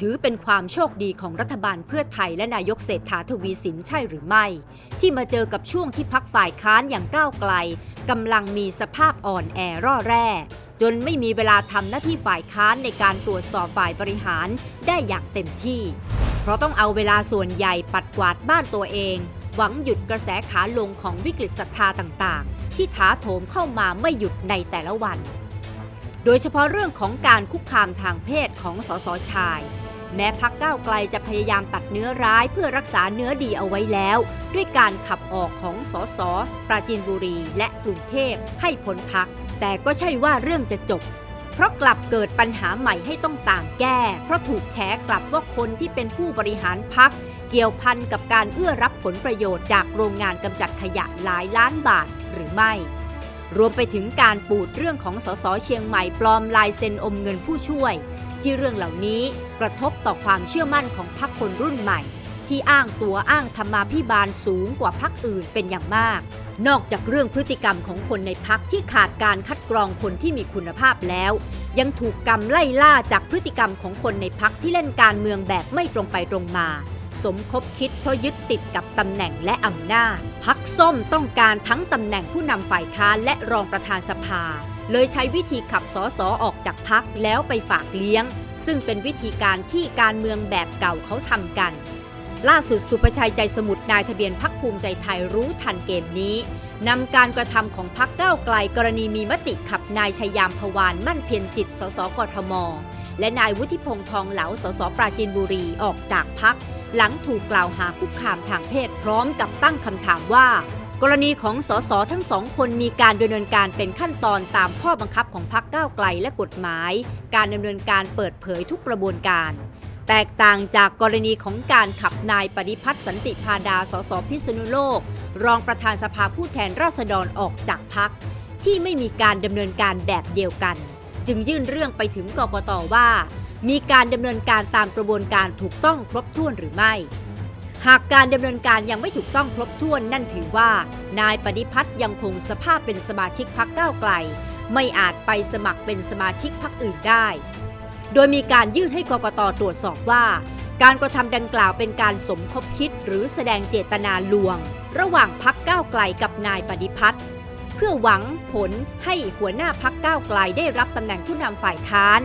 ถือเป็นความโชคดีของรัฐบาลเพื่อไทยและนายกเศรษฐาทวีสินใช่หรือไม่ ที่มาเจอกับช่วงที่พักฝ่ายค้านอย่างก้าวไกลกำลังมีสภาพอ่อนแอร่อแร่จนไม่มีเวลาทำหน้าที่ฝ่ายค้านในการตรวจสอบฝ่ายบริหารได้อย่างเต็มที่ เพราะต้องเอาเวลาส่วนใหญ่ปัดกวาดบ้านตัวเอง หวังหยุดกระแสขาลงของวิกฤตศรัทธาต่างๆ ที่ถาโถมเข้ามาไม่หยุดในแต่ละวัน โดยเฉพาะเรื่องของการคุกคามทางเพศของสสชาย แม้พักก้าวไกลจะพยายามตัดเนื้อร้ายเพื่อรักษาเนื้อดีเอาไว้แล้ว ด้วยการขับออกของสสปราจีนบุรีและกรุงเทพให้พ้นพัก แต่ก็ใช่ว่าเรื่องจะจบ เพราะกลับเกิดปัญหาใหม่ให้ต้องตามแก้ เพราะถูกแฉกลับว่าคนที่เป็นผู้บริหารพักเกี่ยวพันกับการเอื้อรับผลประโยชน์จากโรงงานกำจัดขยะหลายล้านบาทหรือไม่ รวมไปถึงการปูดเรื่องของสสเชียงใหม่ปลอมลายเซ็นอมเงินผู้ช่วย ที่เรื่องเหล่านี้กระทบต่อความเชื่อมั่นของพรรคคนรุ่นใหม่ ที่อ้างตัวอ้างธรรมาภิบาลสูงกว่าพรรคอื่นเป็นอย่างมาก นอกจากเรื่องพฤติกรรมของคนในพักที่ขาดการคัดกรองคนที่มีคุณภาพแล้ว ยังถูกกรรมไล่ล่าจากพฤติกรรมของคนในพักที่เล่นการเมืองแบบไม่ตรงไปตรงมา สมคบคิดเพราะยึดติดกับตำแหน่งและอำนาจพักส้มต้องการทั้งตำแหน่งผู้นำฝ่ายค้านและรองประธานสภา เลยใช้วิธีขับสอสอออกจากพักแล้วไปฝากเลี้ยง ซึ่งเป็นวิธีการที่การเมืองแบบเก่าเขาทำกัน ล่าสุดสุภชัยใจสมุทรนายทะเบียนพักภูมิใจไทยรู้ทันเกมนี้นำการกระทำของพักก้าวไกลกรณีมีมติขับนายชัยยามพวานมั่นเพียรจิต สสกทม และนายวุฒิพงษ์ทองเหลา สสปราจีนบุรีออกจากพัก หลังถูกกล่าวหาคุกคามทางเพศพร้อมกับตั้งคำถามว่า กรณีของสสทั้งสองคนมีการดำเนินการเป็นขั้นตอนตามข้อบังคับของพักก้าวไกลและกฎหมาย การดำเนินการเปิดเผยทุกกระบวนการ แตกต่างจากกรณีของการขับนายปฏิพัฒน์สันติพาดาสสพิษณุโลก รองประธานสภาผู้แทนราษฎรออกจากพักที่ไม่มีการดำเนินการแบบเดียวกัน จึงยื่นเรื่องไปถึงกกตว่า มีการดำเนินการตามกระบวนการถูกต้องครบถ้วนหรือไม่ หากการดำเนินการยังไม่ถูกต้องครบถ้วนนั่นถือว่า นายปฏิพัฒน์ยังคงสภาพเป็นสมาชิกพักก้าวไกล ไม่อาจไปสมัครเป็นสมาชิกพักอื่นได้ โดยมีการยื่นให้กกตตรวจสอบว่า การกระทำดังกล่าวเป็นการสมคบคิดหรือแสดงเจตนาลวง ระหว่างพักก้าวไกลกับนายปฏิพัฒน์ เพื่อหวังผลให้หัวหน้าพักก้าวไกลได้รับตำแหน่งผู้นำฝ่ายค้าน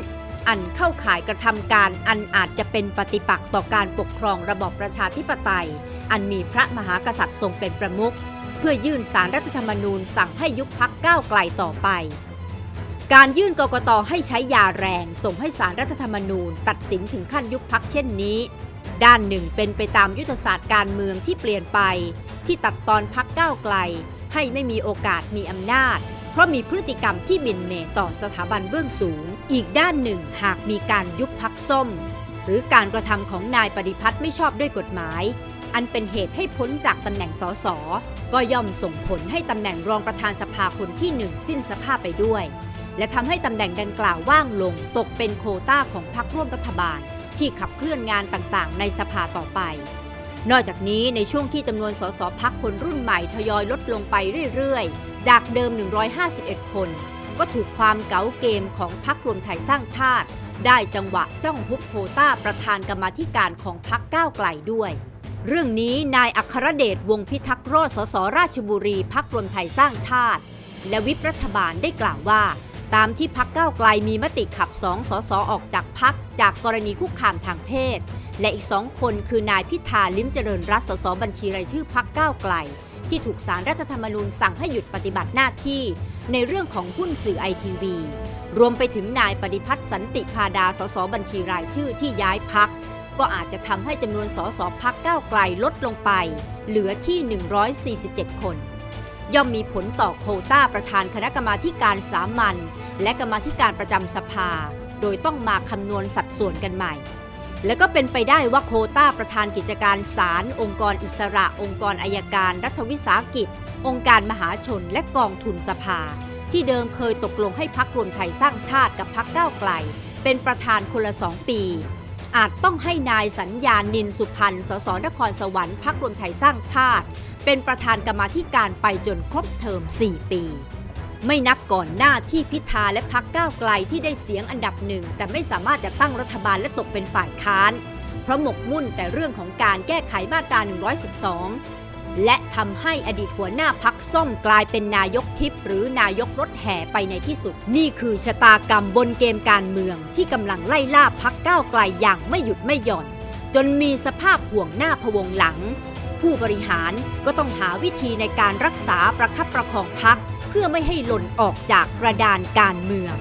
อันเข้าข่ายกระทำการอันอาจจะเป็นปฏิปักษ์ต่อการปกครองระบอบประชาธิปไตย อันมีพระมหากษัตริย์ทรงเป็นประมุขเพื่อยื่นสารรัฐธรรมนูญสั่งให้ยุบพักก้าวไกลต่อไป การยื่นกกตให้ใช้ยาแรง ส่งให้สารรัฐธรรมนูญ ตัดสินถึงขั้นยุบพักเช่นนี้ ด้านหนึ่งเป็นไปตามยุทธศาสตร์การเมืองที่เปลี่ยนไป ที่ตัดตอนพักก้าวไกล ให้ไม่มีโอกาสมีอำนาจ เพราะมีพฤติกรรมที่หมิ่นเมต่อสถาบันเบื้องสูง อีกด้านหนึ่งหากมีการยุบพักส้ม หรือการกระทำของนายปฏิพัฒน์ไม่ชอบด้วยกฎหมาย อันเป็นเหตุให้พ้นจากตำแหน่งสสก็ย่อมส่งผลให้ตำแหน่งรองประธานสภาคนที่หนึ่งสิ้นสภาพไปด้วย และทำให้ตำแหน่งดังกล่าวว่างลงตกเป็นโคต้าของพรรคร่วมรัฐบาล ที่ขับเคลื่อนงานต่างๆ ในสภาต่อไป นอกจากนี้ในช่วงที่จำนวนสสพักคนรุ่นใหม่ทยอยลดลงไปเรื่อยๆ จากเดิม 151 คน ก็ถูกความเก๋าเกมของพรรครวมไทยสร้างชาติ ได้จังหวะจ้องฮุบโคต้าประธานกรรมธิการของพรรคก้าวไกลด้วย เรื่องนี้นายอัครเดชวงพิทักษ์โรจน์สสราชบุรีพักรวมไทยสร้างชาติ และวิปรัฐบาลได้กล่าวว่า ตามที่พักก้าวไกลมีมติขับสองสสออกจากพักจากกรณีคุกคามทางเพศ และอีกสองคนคือนายพิธาลิ้มเจริญรัตสสบัญชีรายชื่อพักก้าวไกล ที่ถูกสารรัฐธรรมนูญสั่งให้หยุดปฏิบัติหน้าที่ในเรื่องของหุ้นสื่อไอทีวีรวมไปถึงนายปฏิพัฒน์สันติพาดาสสบัญชีรายชื่อที่ย้ายพักก็อาจจะทำให้จำนวนสสพักก้าวไกลลดลงไป เหลือที่ 147 คน ย่อมมีผลต่อโควต้าประธานคณะกรรมาการสามัญและกรรมาธิการประจำสภา โดยต้องมาคำนวณสัดส่วนกันใหม่ และก็เป็นไปได้ว่าโควต้าประธานกิจการศาลองค์กรอิสระ องค์กรอายการ รัฐวิสาหกิจ องค์การมหาชนและกองทุนสภา ที่เดิมเคยตกลงให้พักรวมไทยสร้างชาติกับพักก้าวไกล เป็นประธานคนละสองปี อาจต้องให้นายสัญญานินสุพันธ์สสนครสวรรค์พักรวมไทยสร้างชาติ เป็นประธานกรรมาธิการไปจนครบเทอม 4 ปี ไม่นับก่อนหน้าที่พิธาและพักก้าวไกลที่ได้เสียงอันดับหนึ่ง แต่ไม่สามารถจะตั้งรัฐบาลและตกเป็นฝ่ายค้าน เพราะหมกมุ่นแต่เรื่องของการแก้ไขมาตรา 112 และทำให้อดีตหัวหน้าพักส้มกลายเป็นนายกทิพย์หรือนายกรถแห่ไปในที่สุด นี่คือชะตากรรมบนเกมการเมืองที่กำลังไล่ล่าพักก้าวไกลอย่างไม่หยุดไม่หย่อน จนมีสภาพห่วงหน้าพวงหลัง ผู้บริหารก็ต้องหาวิธีในการรักษาประคับประคองพักเพื่อไม่ให้หล่นออกจากกระดานการเมือง